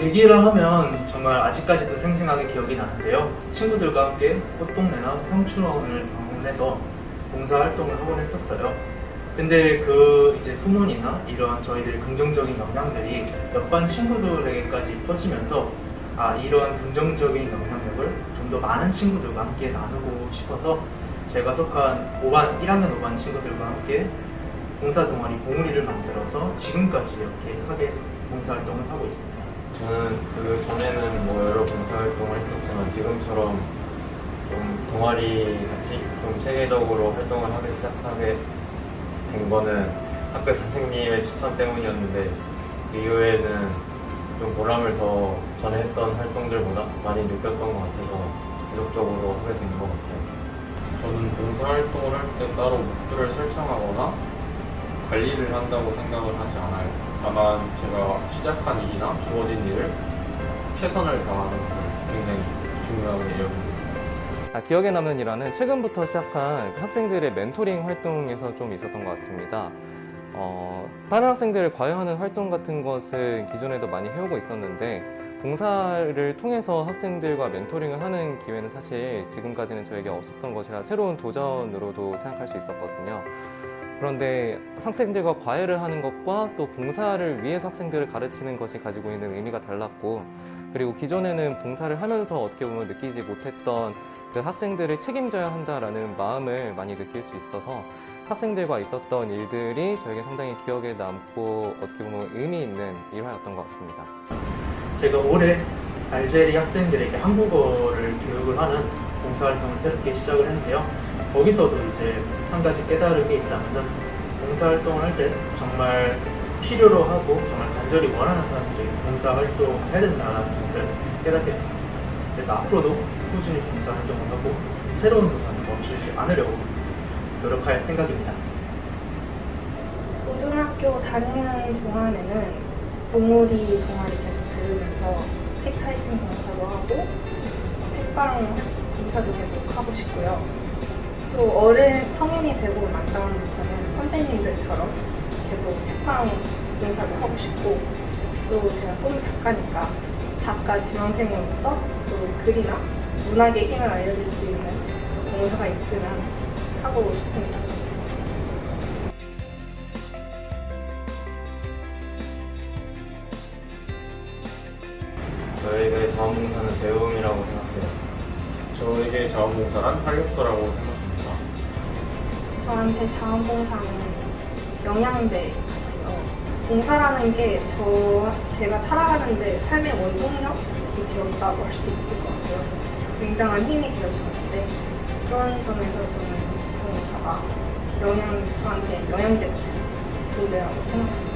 계기라 하면 정말 아직까지도 생생하게 기억이 나는데요. 친구들과 함께 꽃동네나 평촌을 방문해서 봉사 활동을 하곤 했었어요. 근데 그 이제 소문이나 이러한 저희들의 긍정적인 영향들이 옆반 친구들에게까지 퍼지면서 아 이러한 긍정적인 영향력을 좀 더 많은 친구들과 함께 나누고 싶어서 제가 속한 5반 1학년 5반 친구들과 함께 봉사 동아리 봉우리를 만들어서 지금까지 이렇게 하게 봉사 활동을 하고 있습니다. 저는 그 전에는 뭐 여러 봉사활동을 했었지만 지금처럼 좀 동아리 같이 좀 체계적으로 활동을 하기 시작하게 된 거는 학교 선생님의 추천 때문이었는데 그 이후에는 좀 보람을 더 전에 했던 활동들보다 많이 느꼈던 것 같아서 지속적으로 하게 된 것 같아요. 저는 봉사활동을 할 때 따로 목표를 설정하거나 관리를 한다고 생각을 하지 않아요. 다만 제가 시작한 일이나 주어진 일을 최선을 다하는 굉장히 중요하게 여깁니다. 아, 기억에 남는 일화는 최근부터 시작한 학생들의 멘토링 활동에서 좀 있었던 것 같습니다. 어, 다른 학생들을 과외하는 활동 같은 것은 기존에도 많이 해오고 있었는데 봉사를 통해서 학생들과 멘토링을 하는 기회는 사실 지금까지는 저에게 없었던 것이라 새로운 도전으로도 생각할 수 있었거든요. 그런데 학생들과 과외를 하는 것과 또 봉사를 위해서 학생들을 가르치는 것이 가지고 있는 의미가 달랐고 그리고 기존에는 봉사를 하면서 어떻게 보면 느끼지 못했던 그 학생들을 책임져야 한다라는 마음을 많이 느낄 수 있어서 학생들과 있었던 일들이 저에게 상당히 기억에 남고 어떻게 보면 의미 있는 일화였던 것 같습니다. 제가 올해 알제리 학생들에게 한국어를 교육을 하는 봉사활동을 새롭게 시작을 했는데요. 거기서도 이제 한 가지 깨달은 게 있다면은 봉사활동을 할 때 정말 필요로 하고 정말 간절히 원하는 사람들이 봉사활동을 해야 된다는 것을 깨닫게 됐습니다. 그래서 앞으로도 꾸준히 봉사활동을 하고 새로운 도전을 멈추지 않으려고 노력할 생각입니다. 고등학교 다니는 동안에는 봉오리 동아리 계속 들으면서 책방 봉사도 계속 하고 싶고요. 또 어른 성인이 되고 난 다음부터는 선배님들처럼 계속 책방 봉사도 하고 싶고 또 제가 꿈이 작가니까 작가 지망생으로서 또 글이나 문학의 힘을 알려줄 수 있는 봉사가 있으면 하고 싶습니다. 저에게 자원봉사는 생각해요. 저에게 자원봉사란 활력소라고 생각합니다. 저한테 자원봉사는 영양제 같아요. 봉사라는 게 저 제가 살아가는데 삶의 원동력이 되었다고 할 수 있을 것 같아요. 굉장한 힘이 되어주는데 그런 점에서 저는 봉사가 영양 저한테 영양제 같은 존재라고 생각합니다.